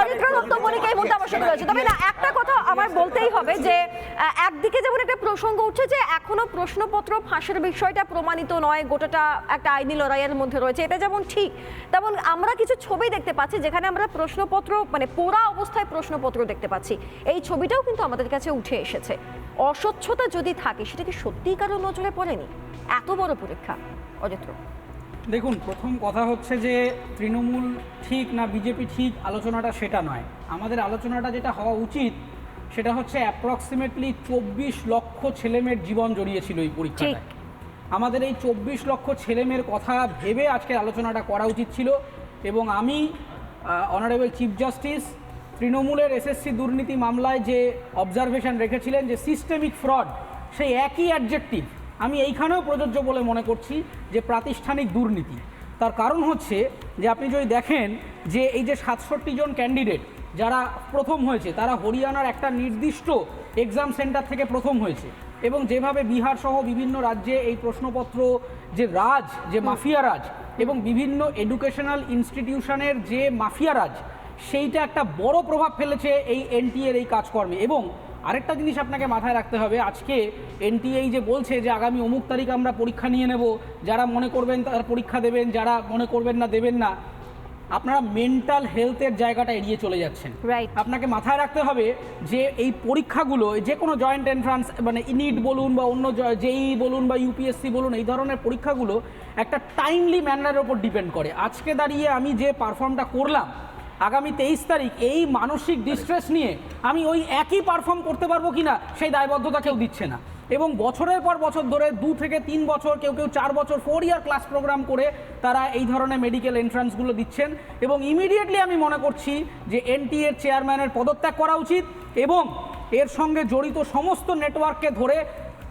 অরিত্র দত্তমণিকে এই মুহূর্তে আমার সাথে রয়েছে তবে না, একটা কথা আমার বলতেই হবে যে একদিকে যেমন একটা প্রসঙ্গ উঠছে যে, এখনও প্রশ্নপত্র ফাঁসের বিষয়টা প্রমাণিত নয়, গোটাটা একটা আইনি লড়াইয়ের মধ্যে রয়েছে, এটা যেমন ঠিক, তেমন আমরা কিছু ছবি দেখতে পাচ্ছি যেখানে আমরা প্রশ্নপত্র মানে পোড়া অবস্থায় প্রশ্নপত্র দেখতে পাচ্ছি। এই ছবিটাও কিন্তু আমাদের কাছে উঠে এসেছে। অস্বচ্ছতা যদি থাকে, সেটা কি সত্যিই কারও নজরে পড়েনি? এত বড় পরীক্ষা অরিত্র দেখুন প্রথম কথা হচ্ছে যে তৃণমূল ঠিক না বিজেপি ঠিক আলোচনাটা সেটা নয়। আমাদের আলোচনাটা যেটা হওয়া উচিত সেটা হচ্ছে অ্যাপ্রক্সিমেটলি চব্বিশ লক্ষ ছেলেমেয়ের জীবন জড়িয়েছিল এই পরীক্ষাটায়। আমাদের এই চব্বিশ লক্ষ ছেলেমেয়ের কথা ভেবে আজকে আলোচনাটা করা উচিত ছিল এবং আমি অনারেবল চিফ জাস্টিস তৃণমূলের এসএসসি দুর্নীতি মামলায় যে অবজারভেশন রেখেছিলেন যে সিস্টেমিক ফ্রড সেই একই অ্যাডজেক্টিভ আমি এইখানেও প্রযোজ্য বলে মনে করছি যে প্রাতিষ্ঠানিক দুর্নীতি। তার কারণ হচ্ছে যে আপনি যদি দেখেন যে এই যে সাতষট্টি জন ক্যান্ডিডেট যারা প্রথম হয়েছে তারা হরিয়ানার একটা নির্দিষ্ট এক্সাম সেন্টার থেকে প্রথম হয়েছে এবং যেভাবে বিহার সহ বিভিন্ন রাজ্যে এই প্রশ্নপত্র যে রাজ যে মাফিয়া রাজ এবং বিভিন্ন এডুকেশনাল ইনস্টিটিউশনের যে মাফিয়া রাজ সেইটা একটা বড় প্রভাব ফেলেছে এই এনটিএর এই কাজকর্মে এবং আরেকটা জিনিস আপনাকে মাথায় রাখতে হবে আজকে এনটিএই যে বলছে যে আগামী অমুক তারিখ আমরা পরীক্ষা নিয়ে নেব যারা মনে করবেন তারা পরীক্ষা দেবেন যারা মনে করবেন না দেবেন না আপনারা মেন্টাল হেলথের জায়গাটা এড়িয়ে চলে যাচ্ছেন. আপনাকে মাথায় রাখতে হবে যে এই পরীক্ষাগুলো যে কোনো জয়েন্ট এন্ট্রান্স মানে ইনিট বলুন বা অন্য জেই বলুন বা ইউপিএসসি বলুন এই ধরনের পরীক্ষাগুলো একটা টাইমলি ম্যানারের ওপর ডিপেন্ড করে আজকে দাঁড়িয়ে আমি যে পারফর্মটা করলাম আগামী তেইশ তারিখ এই মানসিক ডিস্ট্রেস নিয়ে আমি ওই একই পারফর্ম করতে পারব কিনা সেই দায়বদ্ধতা কেউ দিচ্ছে না। এবং বছরের পর বছর ধরে দু থেকে তিন বছর, কেউ কেউ চার বছর ফোর ইয়ার ক্লাস প্রোগ্রাম করে তারা এই ধরনের মেডিকেল এন্ট্রান্সগুলো দিচ্ছেন। এবং ইমিডিয়েটলি আমি মনে করছি যে এনটি এর চেয়ারম্যানের পদত্যাগ করা উচিত এবং এর সঙ্গে জড়িত সমস্ত নেটওয়ার্ককে ধরে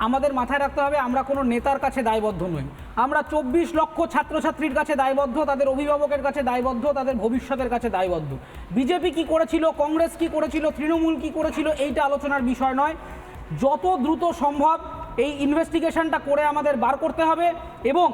আমাদের মাথায় রাখতে হবে আমরা কোনো নেতার কাছে দায়বদ্ধ নই। আমরা চব্বিশ লক্ষ ছাত্রছাত্রীর কাছে দায়বদ্ধ তাদের অভিভাবকের কাছে দায়বদ্ধ তাদের ভবিষ্যতের কাছে দায়বদ্ধ। বিজেপি কি করেছিল কংগ্রেস কি করেছিল তৃণমূল কি করেছিল এইটা আলোচনার বিষয় নয়। যত দ্রুত সম্ভব এই ইনভেস্টিগেশনটা করে আমাদের বার করতে হবে এবং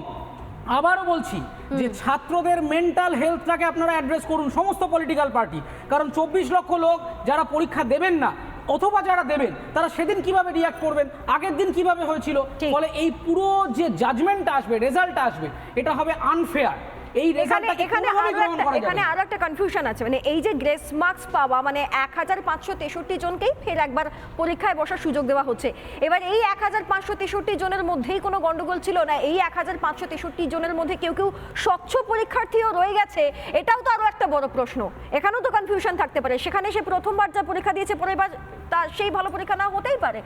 আবারও বলছি যে ছাত্রদের মেন্টাল হেলথটাকে আপনারা অ্যাড্রেস করুন সমস্ত পলিটিক্যাল পার্টি কারণ চব্বিশ লক্ষ লোক যারা পরীক্ষা দেবেন না অথবা যারা দেবেন তারা সেদিন কীভাবে রিয়াক্ট করবেন আগের দিন কীভাবে হয়েছিল। ফলে এই পুরো যে জাজমেন্টটা আসবে রেজাল্টটা আসবে এটা হবে আনফেয়ার এই এখানে এখানে আরও একটা করা যাবে এখানে আরও একটা কনফিউশন আছে। মানে এই যে গ্রেস মার্কস পাওয়া মানে এক হাজার পাঁচশো তেষট্টি জনকেই ফের একবার পরীক্ষায় বসার সুযোগ দেওয়া হচ্ছে। এবার এই এক হাজার পাঁচশো তেষট্টি জনের মধ্যেই কোনো গন্ডগোল ছিল না? এই এক হাজার পাঁচশো তেষট্টি জনের মধ্যে কেউ কেউ স্বচ্ছ পরীক্ষার্থীও রয়ে গেছে? এটাও তো আরও একটা বড় প্রশ্ন। এখানেও তো কনফিউশন থাকতে পারে। সেখানে সে প্রথমবার যা পরীক্ষা দিয়েছে, পরের বার তার সেই ভালো পরীক্ষা না হতেই পারে।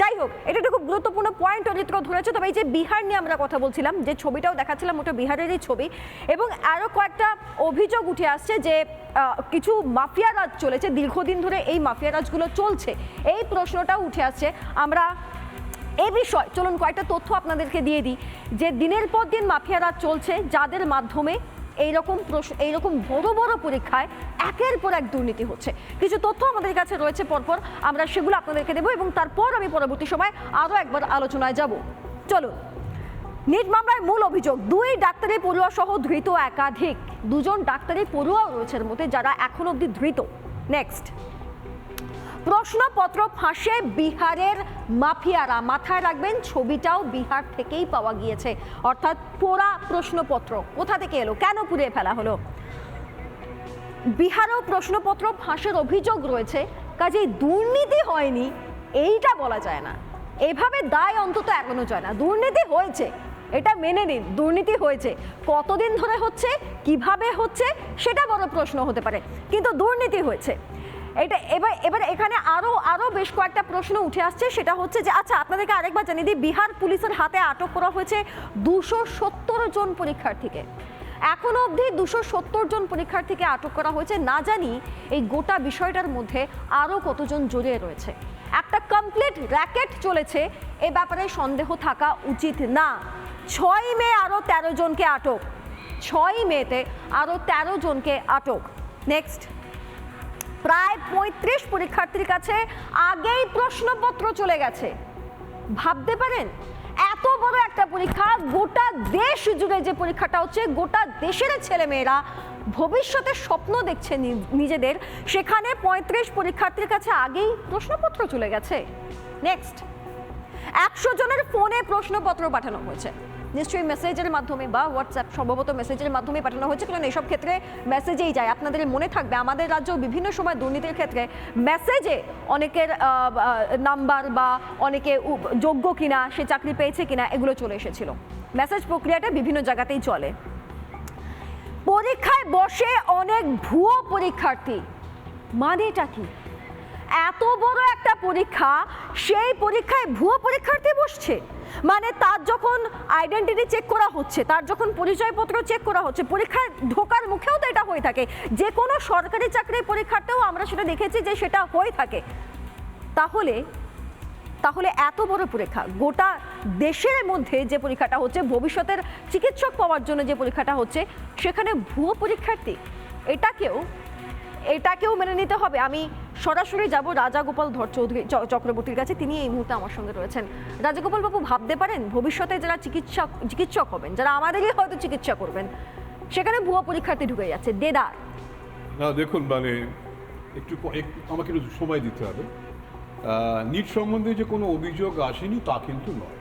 যাই হোক, এটা একটা খুব গুরুত্বপূর্ণ পয়েন্ট অরিত্র ধরেছে। তবে এই যে বিহার নিয়ে আমরা কথা বলছিলাম, যে ছবিটাও দেখাচ্ছিলাম, ওটা বিহারেরই ছবি। এবং আরও কয়েকটা অভিযোগ উঠে আসছে যে কিছু মাফিয়া রাজ চলেছে। দীর্ঘদিন ধরে এই মাফিয়া রাজগুলো চলছে। এই প্রশ্নটাও উঠে আসছে। আমরা এই বিষয়, চলুন কয়েকটা তথ্য আপনাদেরকে দিয়ে দিই। যে দিনের পর দিন মাফিয়া রাজ চলছে, যাদের মাধ্যমে এইরকম প্রশ্ন, এইরকম বড় বড় পরীক্ষায় একের পর এক দুর্নীতি হচ্ছে। কিছু তথ্য আমাদের কাছে রয়েছে পরপর, আমরা সেগুলো আপনাদেরকে দেবো এবং তারপর আমি পরবর্তী সময় আরও একবার আলোচনায় যাব। চলো নিট মামলায় মূল অভিযোগ, দুই ডাক্তারি পড়ুয়া সহ ধৃত একাধিক। দুজন ডাক্তারি পড়ুয়াও রয়েছে মধ্যে যারা এখন অবধি ধৃত। নেক্সট প্রশ্নপত্র ফাঁসে বিহারের মাফিয়ারা। মাথায় রাখবেন, ছবিটাও বিহার থেকেই পাওয়া গিয়েছে। অর্থাৎ পোড়া প্রশ্নপত্র। কোথা থেকে এলো? কেন পুড়িয়ে ফেলা হলো? বিহারেও প্রশ্নপত্র ফাঁসের অভিযোগ রয়েছে। কাজেই দুর্নীতি হয়নি, এইটা বলা যায় না। এভাবে দায় অন্তত এড়ানো যায় না। দুর্নীতি হয়েছে, এটা মেনে নিন, দুর্নীতি হয়েছে। কতদিন ধরে হচ্ছে, কীভাবে হচ্ছে, সেটা বড় প্রশ্ন হতে পারে। কিন্তু দুর্নীতি হয়েছে। এটা এবার এবার এখানে আরও আরও বেশ কয়েকটা প্রশ্ন উঠে আসছে। সেটা হচ্ছে যে আচ্ছা আপনাদেরকে আরেকবার জানিয়ে দিই, বিহার পুলিশের হাতে আটক করা হয়েছে দুশো সত্তর জন পরীক্ষার্থীকে। এখনও অবধি দুশো সত্তর জন পরীক্ষার্থীকে আটক করা হয়েছে। না জানি এই গোটা বিষয়টার মধ্যে আরও কতজন জড়িয়ে রয়েছে। একটা কমপ্লিট র্যাকেট চলেছে, এ ব্যাপারে সন্দেহ থাকা উচিত না। ছয় মে আরও তেরো জনকে আটক। ছয় মেতে আরও তেরো জনকে আটক। নেক্সট পঁয়ত্রিশ পরীক্ষার্থীর কাছে আগেই প্রশ্নপত্র চলে গেছে। ভাবতে পারেন? এত বড় একটা পরীক্ষা, গোটা দেশ জুড়ে যে পরীক্ষাটা হচ্ছে, গোটা দেশের ছেলেমেয়েরা ভবিষ্যতে স্বপ্ন দেখছে নিজেদের। সেখানে পঁয়ত্রিশ পরীক্ষার্থীর কাছে আগেই প্রশ্নপত্র চলে গেছে। নেক্সট একশো জনের ফোনে প্রশ্নপত্র পাঠানো হয়েছে। নিশ্চয়ই মেসেজের মাধ্যমে বা হোয়াটসঅ্যাপ সম্ভবত মেসেজের মাধ্যমে পাঠানো হয়েছে কারণ এইসব ক্ষেত্রে মেসেজেই যায়। আপনাদের মনে থাকবে, আমাদের রাজ্য বিভিন্ন সময় দুর্নীতির ক্ষেত্রে মেসেজে অনেকের নাম্বার বা অনেকে যোগ্য কিনা, সে চাকরি পেয়েছে কিনা, এগুলো চলে এসেছিল। মেসেজ প্রক্রিয়াটা বিভিন্ন জায়গাতেই চলে। পরীক্ষায় বসে অনেক ভুয়ো পরীক্ষার্থী, মানেটা কি? এত বড় একটা পরীক্ষা, সেই পরীক্ষায় ভুয়ো পরীক্ষার্থী বসছে। মানে তার যখন আইডেন্টিটি চেক করা হচ্ছে, তার যখন পরিচয়পত্র চেক করা হচ্ছে, পরীক্ষায় ঢোকার মুখেও তো এটা হয়ে থাকে। যে কোনো সরকারি চাকরির পরীক্ষাতেও আমরা সেটা দেখেছি যে সেটা হয়ে থাকে। তাহলে তাহলে এত বড় পরীক্ষা, গোটা দেশের মধ্যে যে পরীক্ষাটা হচ্ছে, ভবিষ্যতের চিকিৎসক পাওয়ার জন্য যে পরীক্ষাটা হচ্ছে, সেখানে ভুয়ো পরীক্ষার্থী, এটাকেও এটাকেও মেনে নিতে হবে। আমি সরাসরি যাব রাজাগোপাল ধর চৌধুরী চক্রবর্তীর কাছে। তিনি এই মুহূর্তে আমার সঙ্গে রয়েছেন। রাজাগোপাল বাবু ভাবতে পারেন ভবিষ্যতে যারা চিকিৎসক চিকিৎসক হবেন যারা আমাদেরই হয়তো চিকিৎসা করবেন সেখানে ভুয়া পরীক্ষার্থী ঢুকে যাচ্ছে। দেদার। না দেখুন মানে একটু আমাকে একটু সময় দিতে হবে। নিট সম্বন্ধে যে কোনো অভিযোগ আসেনি তা কিন্তু নয়।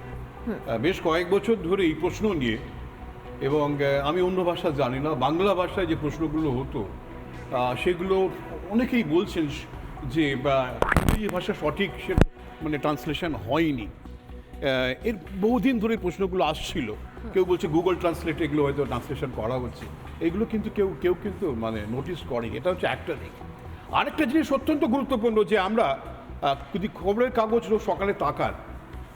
বেশ কয়েক বছর ধরে এই প্রশ্ন নিয়ে এবং আমি অন্য ভাষা জানি না বাংলা ভাষায় যে প্রশ্নগুলো হতো সেগুলো অনেকেই বলছেন যে, বা ইংরেজি ভাষা সঠিক সে মানে ট্রান্সলেশন হয়নি। এর বহুদিন ধরে প্রশ্নগুলো আসছিল। কেউ বলছে গুগল ট্রান্সলেট এগুলো হয়তো ট্রান্সলেশন করা হচ্ছে। এগুলো কিন্তু কেউ কেউ কিন্তু মানে নোটিস করে এটা হচ্ছে একটা দিক। আরেকটা জিনিস অত্যন্ত গুরুত্বপূর্ণ যে আমরা যদি খবরের কাগজ সকালে তাকান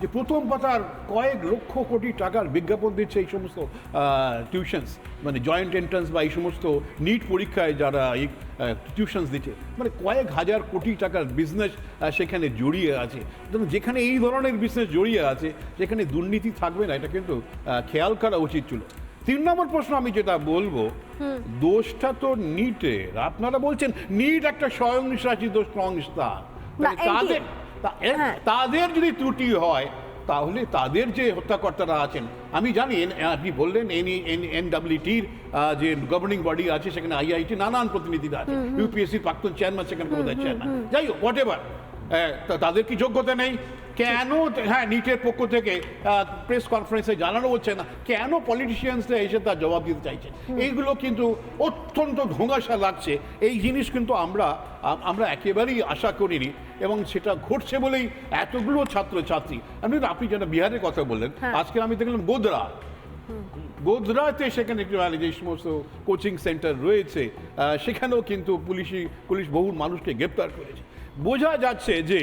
যে প্রথম পাতার কয়েক লক্ষ কোটি টাকার বিজ্ঞাপন দিচ্ছে এই সমস্ত টিউশনস মানে জয়েন্ট এন্ট্রান্স বা এই সমস্ত নিট পরীক্ষায় যারা এই টিউশনস দিচ্ছে। মানে কয়েক হাজার কোটি টাকার বিজনেস সেখানে জড়িয়ে আছে। যেখানে এই ধরনের বিজনেস জড়িয়ে আছে সেখানে দুর্নীতি থাকবে না এটা কিন্তু খেয়াল করা উচিত ছিল। তিন নম্বর প্রশ্ন আমি যেটা বলব দোষটা তো নিটের আপনারা বলছেন নিট একটা স্বয়ংশাসিত সংস্থা না, মানে তাদের। তাদের যদি ত্রুটি হয় তাহলে তাদের যে হত্যাকর্তারা আছেন আমি জানি আপনি বললেন এন এন এন ডাব্লিউটির যে গভর্নিং বডি আছে সেখানে আইআইটি নানান প্রতিনিধিরা আছে। ইউপিএসসি প্রাক্তন চেয়ারম্যান সেখানে চেয়ারম্যান যাই হোক হোয়াট এভার তাদের কি যোগ্যতা নেই? কেন হ্যাঁ নিটের পক্ষ থেকে প্রেস কনফারেন্সে জানানো হচ্ছে না। কেন পলিটিশিয়ানসরা এসে তার জবাব দিতে চাইছেন এইগুলো কিন্তু অত্যন্ত ধোঁগাসা লাগছে। এই জিনিস কিন্তু আমরা আমরা একেবারেই আশা করিনি এবং সেটা ঘটছে বলেই এতগুলো ছাত্রছাত্রী। আমি আপনি যেটা বিহারের কথা বললেন আজকে আমি দেখলাম গোদরা গোদরাতে সেখানে একটু যে সমস্ত কোচিং সেন্টার রয়েছে। সেখানেও কিন্তু পুলিশি পুলিশ বহু মানুষকে গ্রেপ্তার করেছে। বোঝা যাচ্ছে যে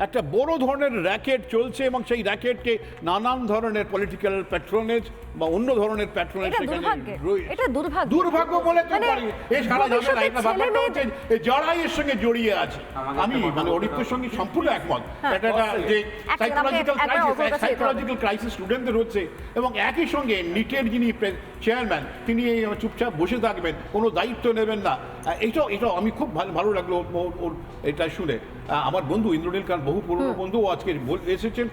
একটা বড় ধরনের র্যাকেট চলছে এবং সেই র্যাকেটকে নানান ধরনের পলিটিক্যাল প্যাট্রোনেজ বা অন্য ধরনের প্যাট্রোনেজ এটা দুর্ভাগ্য। দুর্ভাগ্য বলে মানে পারি এ সারা যাবে এটা ব্যাপারটা হচ্ছে এই যারাই এর সঙ্গে জড়িয়ে আছে আমি মানে অরিত্রের সঙ্গে সম্পূর্ণ একমত। এটা একটা যে সাইকোলজিক্যাল ক্রাইসিস। সাইকোলজিক্যাল ক্রাইসিস স্টুডেন্টদের হচ্ছে এবং একই সঙ্গে নিটের যিনি চেয়ারম্যান তিনি চুপচাপ বসে থাকবেন কোনো দায়িত্ব নেবেন না। এটাও আমি খুব ভালো ভালো লাগল ওর- এটা শুনে। আমার বন্ধু ইন্দ্রনীল খান বহু পুরনো বন্ধু আজকে এসেছেন।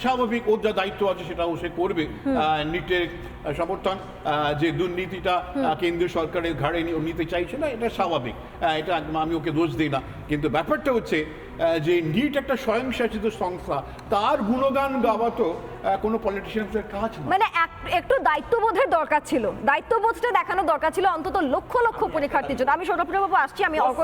স্বাভাবিক ওর যা দায়িত্ব আছে সেটাও সে করবে। নিটের সমর্থন যে দুর্নীতিটা কেন্দ্রীয় সরকারের ঘাড়ে নিতে চাইছে না এটা স্বাভাবিক। এটা আমি ওকে দোষ দিই না। কিন্তু ব্যাপারটা হচ্ছে যে নিট একটা স্বয়ংশাসিত সংস্থা তার গুণগান গাওয়া তো কোনো পলিটিশিয়ানসের কাজ মানে এক- একটু দায়িত্ববোধের দরকার ছিল। দায়িত্ববোধটা দেখানো দরকার ছিল অন্তত লক্ষ লক্ষ পরীক্ষার্থীর জন্য। আমি সৌরভবাবু আসছি আমি অর্ক